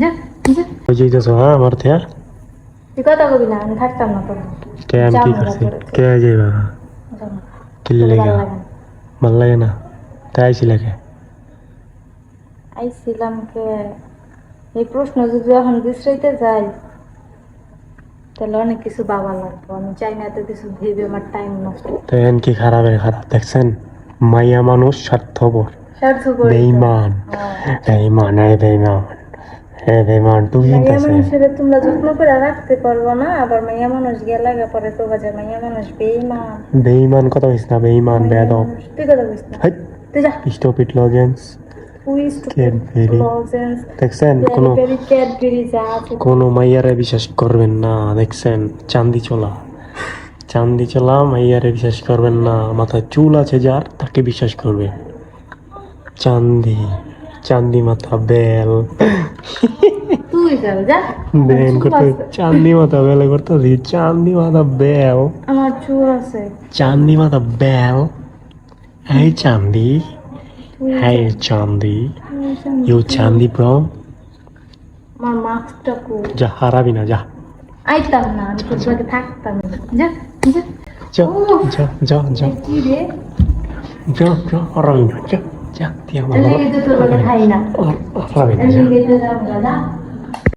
যা যা। হ্যাঁ আমার থেকে তুই কথা কবি না আমি থাকতাম না তোর। কে আমি কি করছি? কে যাইবা? কি লেগে ভালো লাগে না। তাই আইছি লাগে আইছিলাম কে? এই প্রশ্ন যদি এখন বিশ্রাইতে যাই তাহলে অনেক কিছু বাবা লাগবে। আমি চাই না এত কিছু ভেবে আমার টাইম নষ্ট তো এখন কি খারাপের খারাপ? দেখছেন? মাইয়া মানুষ স্বার্থপর। স্বার্থপর বেইমান বেইমান এই বেইমান হে বেইমান তুই মাইয়া মানুষের তোমরা যত্ন করে রাখতে পারব না আবার মাইয়া মানুষ গেলে পরে তো বাজে মাইয়া মানুষ বেইমান বেইমান কথা হইস না তুই কথা তুই যা। লজেন্স দেখছেন কোনো মাইয়ারে বিশ্বাস করবেন না দেখছেন চান্দি চোলা। চান্দি চোলা মাইয়ারে বিশ্বাস করবেন না মাথায় চুল আছে যার তাকে বিশ্বাস করবে। চান্দি চান্দি মাথা বেল। তুই যাও যা। চুল করতে। চান্দি মাথা বেল করতেছি চান্দি মাথা বেল। আমার চুল আছে। চান্দি মাথা বেল। এই চান্দি তুই যা। You Chandi bro. আমার মাস্কটা কো যা হারাবি না যা। আইতাম না আমি তোর সাথে থাকতাম যা যা। যা যা যা যা। কি রে। যা যা হারাবি না যা যা তুই আমার তো তোর লগে খাই না। হারাবি